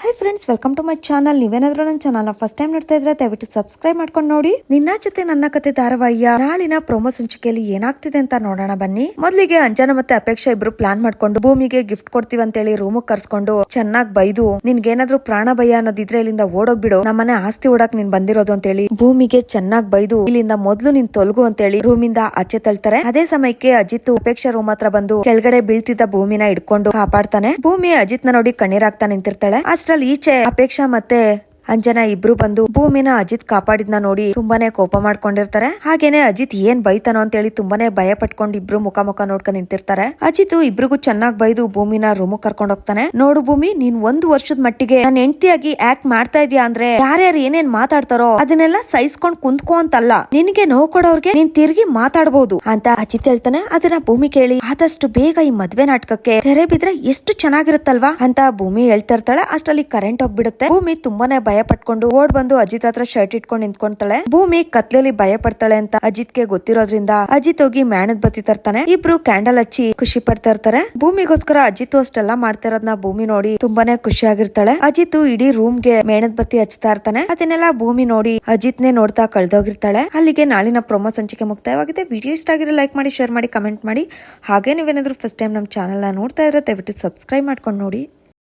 Hi friends welcome to my channel ನೀವೇನಾದ್ರೂ ನನ್ನ channel first time ನೋಡ್ತಾ ಇದ್ರೆ ದಯವಿಟ್ಟು ಸಬ್ಸ್ಕ್ರೈಬ್ ಮಾಡ್ಕೊಂಡು ನೋಡಿ. ನಿನ್ನ ಜೊತೆ ನನ್ನ ಕತೆ ಧಾರಾವಾಹಿಯ ನಾಳಿನ ಪ್ರೊಮೋ ಸಂಚಿಕೆಯಲ್ಲಿ ಏನಾಗ್ತಿದೆ ಅಂತ ನೋಡೋಣ ಬನ್ನಿ. ಮೊದಲಿಗೆ ಅಂಜನ ಮತ್ತೆ ಅಪೇಕ್ಷಾ ಇಬ್ರು ಪ್ಲಾನ್ ಮಾಡ್ಕೊಂಡು ಭೂಮಿಗೆ ಗಿಫ್ಟ್ ಕೊಡ್ತೀವಿ ಅಂತ ಹೇಳಿ ರೂಮ್ ಕರ್ಸ್ಕೊಂಡು ಚೆನ್ನಾಗಿ ಬೈದು ನಿನ್ಗೇನಾದ್ರೂ ಪ್ರಾಣ ಭಯ ಅನ್ನೋದಿದ್ರೆ ಇಲ್ಲಿಂದ ಓಡೋಗ್ಬಿಡು ನಮ್ಮನೆ ಆಸ್ತಿ ಓಡಾಕ್ ನೀನ್ ಬಂದಿರೋದು ಅಂತ ಹೇಳಿ ಭೂಮಿಗೆ ಚೆನ್ನಾಗಿ ಬೈದು, ಇಲ್ಲಿಂದ ಮೊದ್ಲು ನೀನ್ ತೊಲಗು ಅಂತ ಹೇಳಿ ರೂಮಿಂದ ಆಚೆ ತಳ್ತಾರೆ. ಅದೇ ಸಮಯಕ್ಕೆ ಅಜಿತ್ ಅಪೇಕ್ಷಾ ರೂಮ್ ಹತ್ರ ಬಂದು ಕೆಳಗಡೆ ಬೀಳ್ತಿದ್ದ ಭೂಮಿನ ಹಿಡ್ಕೊಂಡು ಕಾಪಾಡ್ತಾನೆ. ಭೂಮಿ ಅಜಿತ್ನ ನೋಡಿ ಕಣ್ಣೀರಾಗ್ತಾ ನಿಂತಿರ್ತಾಳೆ. ಅಷ್ಟ್ರಲ್ಲಿ ಈಚೆ ಅಪೇಕ್ಷಾ ಮತ್ತೆ ಅಂಜನ ಇಬ್ರು ಬಂದು ಭೂಮಿನ ಅಜಿತ್ ಕಾಪಾಡಿದ್ನ ನೋಡಿ ತುಂಬಾನೇ ಕೋಪ ಮಾಡ್ಕೊಂಡಿರ್ತಾರೆ. ಹಾಗೇನೆ ಅಜಿತ್ ಏನ್ ಬೈತಾನೋ ಅಂತ ಹೇಳಿ ತುಂಬಾನೇ ಭಯ ಪಟ್ಕೊಂಡು ಇಬ್ರು ಮುಖ ಮುಖ ನೋಡ್ಕೊಂಡ್ ನಿಂತಿರ್ತಾರೆ. ಅಜಿತ್ ಇಬ್ರಿಗೂ ಚೆನ್ನಾಗ್ ಬೈದು ಭೂಮಿನ ರೂಮ್ ಕರ್ಕೊಂಡ್ ಹೋಗ್ತಾನೆ. ನೋಡು ಭೂಮಿ, ನೀನ್ ಒಂದ್ ವರ್ಷದ ಮಟ್ಟಿಗೆ ನನ್ನ ಹೆಂಡತಿಯಾಗಿ ಆಕ್ಟ್ ಮಾಡ್ತಾ ಇದೀಯ ಅಂದ್ರೆ ಯಾರ್ಯಾರು ಏನೇನ್ ಮಾತಾಡ್ತಾರೋ ಅದನ್ನೆಲ್ಲ ಸಹಿಸ್ಕೊಂಡ್ ಕುಂತ್ಕೋ ಅಂತಲ್ಲ. ನಿನಗೆ ನೋವು ಕೊಡೋರ್ಗೆ ನೀನ್ ತಿರ್ಗಿ ಮಾತಾಡಬಹುದು ಅಂತ ಅಜಿತ್ ಹೇಳ್ತಾನೆ. ಅದನ್ನ ಭೂಮಿ ಕೇಳಿ, ಆದಷ್ಟು ಬೇಗ ಈ ಮದ್ವೆ ನಾಟಕಕ್ಕೆ ತೆರೆ ಬಿದ್ರೆ ಎಷ್ಟು ಚೆನ್ನಾಗಿರುತ್ತಲ್ವಾ ಅಂತ ಭೂಮಿ ಹೇಳ್ತಾ ಇರ್ತಾಳೆ. ಅಷ್ಟಲ್ಲಿ ಕರೆಂಟ್ ಹೋಗ್ಬಿಡುತ್ತೆ. ಭೂಮಿ ತುಂಬಾನೇ ಭಯ ಪಟ್ಕೊಂಡು ಓಡ್ ಬಂದು ಅಜಿತ್ ಹತ್ರ ಶರ್ಟ್ ಇಟ್ಕೊಂಡು ನಿಂತ್ಕೊಂತಾಳೆ ಭೂಮಿ ಕತ್ಲಲ್ಲಿ ಭಯ ಪಡ್ತಾಳೆ ಅಂತ ಅಜಿತ್ಗೆ ಗೊತ್ತಿರೋದ್ರಿಂದ ಅಜಿತ್ ಹೋಗಿ ಮ್ಯಾಣದ್ ಬತ್ತಿ ತರ್ತಾನೆ. ಇಬ್ರು ಕ್ಯಾಂಡಲ್ ಹಚ್ಚಿ ಖುಷಿ ಪಡ್ತಾ ಇರ್ತಾರೆ. ಭೂಮಿಗೋಸ್ಕರ ಅಜಿತ್ ಅಷ್ಟೆಲ್ಲ ಮಾಡ್ತಾ ಇರೋದ್ನ ಭೂಮಿ ನೋಡಿ ತುಂಬಾನೇ ಖುಷಿ ಆಗಿರ್ತಾಳೆ ಅಜಿತ್ ಇಡೀ ರೂಮ್ಗೆ ಮೇಣದ್ ಬತ್ತಿ ಹಚ್ತಾ ಇರ್ತಾನೆ. ಅದನ್ನೆಲ್ಲ ಭೂಮಿ ನೋಡಿ ಅಜಿತ್ ನೇ ನೋಡ್ತಾ ಕಳ್ದೋಗಿರ್ತಾಳೆ. ಅಲ್ಲಿಗೆ ನಾಳಿನ ಪ್ರೊಮೋ ಸಂಚಿಕೆ ಮುಕ್ತಾಯವಾಗಿದೆ. ವಿಡಿಯೋ ಇಷ್ಟ ಆಗಿದ್ರೆ ಲೈಕ್ ಮಾಡಿ, ಶೇರ್ ಮಾಡಿ, ಕಮೆಂಟ್ ಮಾಡಿ. ಹಾಗೆ ನೀವೇನಾದ್ರೂ ಫಸ್ಟ್ ಟೈಮ್ ನಮ್ಮ ಚಾನಲ್ನ ನೋಡ್ತಾ ಇದ್ರೆ ದಯವಿಟ್ಟು ಸಬ್ಸ್ಕ್ರೈಬ್ ಮಾಡ್ಕೊಂಡು ನೋಡಿ.